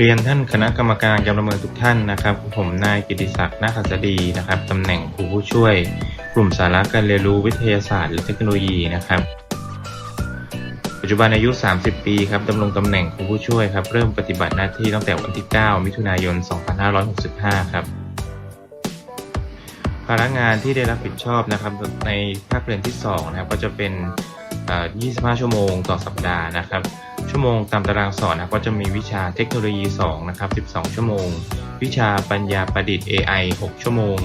เรียนท่านคณะกรรมการการประเมินทุกท่านนะครับ ผมนายกิติศักดิ์นาคสดีนะครับตำแหน่งครูผู้ช่วย กลุ่มสาระการเรียนรู้วิทยาศาสตร์หรือเทคโนโลยีนะครับปัจจุบันอายุ 30 ปีครับดำรงตำแหน่งครูผู้ช่วยครับ เริ่มปฏิบัติหน้าที่ตั้งแต่วันที่ 9 มิถุนายน 2565 ครับ ภาระงานที่ได้รับผิดชอบนะครับ ในภาคเรียนที่ 2 นะครับ ก็จะเป็น 25 ชั่วโมงต่อสัปดาห์นะครับ ชั่วโมงตามตารางสอนนะก็จะมีวิชาเทคโนโลยี2นะครับ12 ชั่วโมง วิชาปัญญาประดิษฐ์ AI 6 ชั่วโมง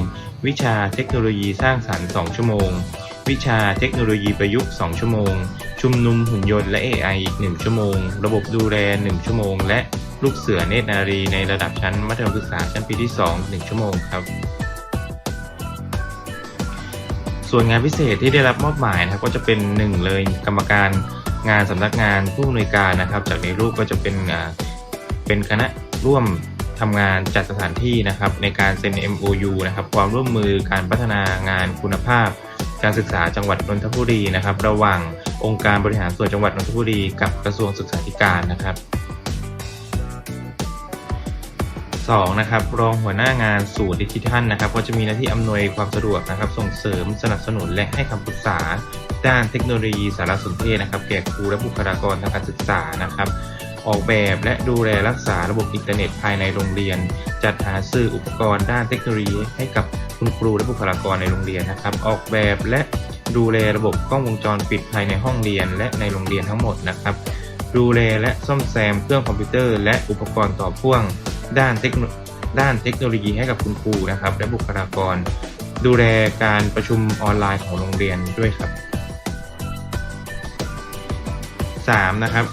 วิชาเทคโนโลยีสร้างสรรค์ 2 ชั่วโมง วิชาเทคโนโลยีประยุกต์ 2 ชั่วโมง ชุมนุมหุ่นยนต์และ AI อีก 1 ชั่วโมง ระบบดูแล 1 ชั่วโมง และลูกเสือเนตรนารีในระดับชั้นมัธยมศึกษาชั้นปีที่ 2 1 ชั่วโมงครับส่วนงานพิเศษที่ได้รับมอบหมายนะครับก็จะเป็นหนึ่งเลยกรรมการ งานสำนักงานผู้อำนวยการนะครับ จากในรูปก็จะเป็นเป็นคณะร่วมทำงานจัดสถานที่นะครับ ในการเซ็น MOU นะครับ ความร่วมมือการพัฒนางานคุณภาพ การศึกษาจังหวัดนนทบุรีนะครับ ระหว่างองค์การบริหารส่วนจังหวัดนนทบุรี กับกระทรวงศึกษาธิการนะครับ 2นะครับรองหัวหน้างานศูนย์ดิจิทัลนะครับก็จะมีหน้าที่อำนวยความสะดวกนะครับ ส่งเสริมสนับสนุนและให้คำปรึกษา ด้านเทคโนโลยีสารสนเทศนะครับ แก่ครูและบุคลากรทางการศึกษานะครับ ออกแบบและดูแลรักษาระบบอินเทอร์เน็ตภายในโรงเรียน จัดหาซื้ออุปกรณ์ด้านเทคโนโลยีให้กับคุณครูและบุคลากรในโรงเรียนนะครับ ออกแบบและดูแลระบบกล้องวงจรปิดภายในห้องเรียน และในโรงเรียนทั้งหมดนะครับ ดูแลและซ่อมแซมเครื่องคอมพิวเตอร์ และอุปกรณ์ต่อพ่วง ด้านเทคโนด้านเทคโนโลยีให้กับคุณครูนะครับ และบุคลากร ดูแลการประชุมออนไลน์ของโรงเรียนด้วยครับ 3. นะครับ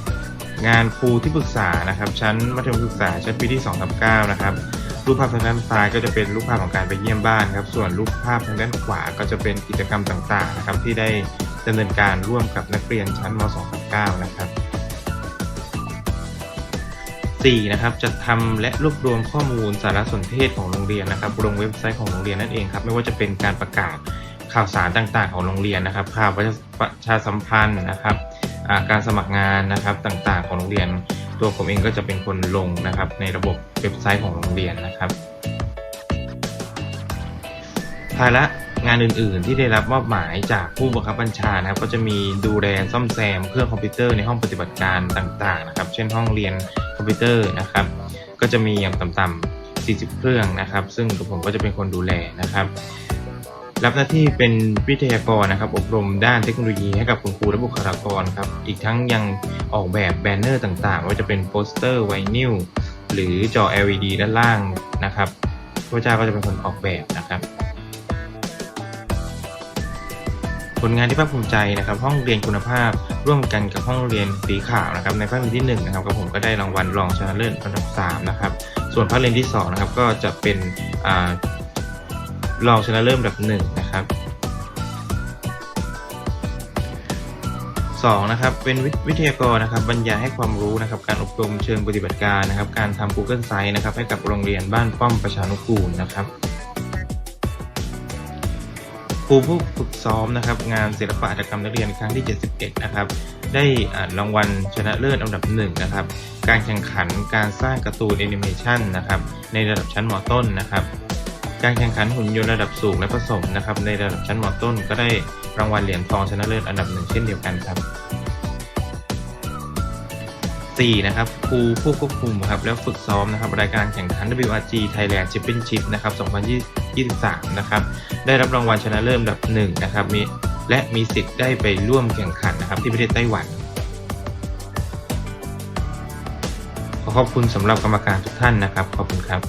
งานครูที่ปรึกษานะครับ ชั้นมัธยมศึกษาชั้นปีที่2ทับ9นะครับรูปภาพทางด้านซ้ายก็จะเป็นรูปภาพของการไปเยี่ยมบ้านครับ ส่วนรูปภาพทางด้านขวาก็จะเป็นกิจกรรมต่างๆนะครับที่ได้ดำเนินการร่วมกับนักเรียนชั้นม2ทับ9นะครับ 4. นะครับจัดทำและรวบรวมข้อมูลสารสนเทศของโรงเรียนนะครับลงเว็บไซต์ของโรงเรียนนั่นเองครับไม่ว่าจะเป็นการประกาศข่าวสารต่างๆ ของโรงเรียนนะครับข่าวประชาสัมพันธ์นะครับาการสมัครงานนะครับต่างๆ ของโรงเรียน ตัวผมเองก็จะเป็นคนลงนะครับในระบบเว็บไซต์ของโรงเรียนนะครับภาระานอื่นๆ ที่ได้รับมอบหมายจากผู้บังคับบัญชานะครับ ก็จะมีดูแลซ่อมแซมเครื่องคอมพิวเตอร์ในห้องปฏิบัติการต่างๆนะครับ เช่นห้องเรียนคอมพิวเตอร์นะครับ ก็จะมีอย่างต่ำๆ40 เครื่องนะครับ ซึ่งผมก็จะเป็นคนดูแลนะครับ รับหน้าที่เป็นวิทยากรนะครับ อบรมด้านเทคโนโลยีให้กับคุณครูและบุคลากรครับ อีกทั้งยังออกแบบแบนเนอร์ต่างๆ ว่าจะเป็นโปสเตอร์ไวนิลหรือจอ LED ด้านล่างนะครับพระเจ้าก็จะเป็นคนออกแบบนะครับ ผลงานที่ภาคภูมิใจนะครับห้องเรียนคุณภาพ ร่วมกันกับห้องเรียนสีขาวนะครับในภาคเรียนที่1นะครับกับผมก็ได้รางวัลรองชนะเลิศอันดับ3นะครับส่วนภาคเรียนที่2นะครับก็จะเป็นอ่ารองชนะเลิศอันดับ1นะครับ2นะครับเป็นวิทยากรนะครับบรรยายให้ความรู้นะครับการอบรมเชิงปฏิบัติการนะครับการทำ Google Site นะครับให้กับโรงเรียนบ้านป้อมประชานุกูลนะครับ รูผู้ฝึกซ้อมนะครับงานศิลปะหัตถกรรมนักเรียนครั้งที่ 71 นะครับ ได้อารางวัลชนะเลิศอันดับหนึ่งนะครับ การแข่งขันการสร้างการ์ตูนแอนิเมชันนะครับในระดับชั้นมต้นนะครับ การแข่งขันหุ่นยนต์ระดับสูงและผสมนะครับในระดับชั้นมต้น ก็ได้รางวัลเหรียญทองชนะเลิศอันดับหนึ่งเช่นเดียวกันครับ 4นะครับครูผู้ควบคุมครับแล้วฝึกซ้อมนะครับรายการแข่งขัน WRG Thailand Championship นะครับ2023นะครับได้รับรางวัลชนะเลิศอันดับหนึ่งนะครับมีและมีสิทธิ์ได้ไปร่วมแข่งขันนะครับที่ประเทศไต้หวันขอขอบคุณสำหรับกรรมการทุกท่านนะครับ ขอบคุณครับ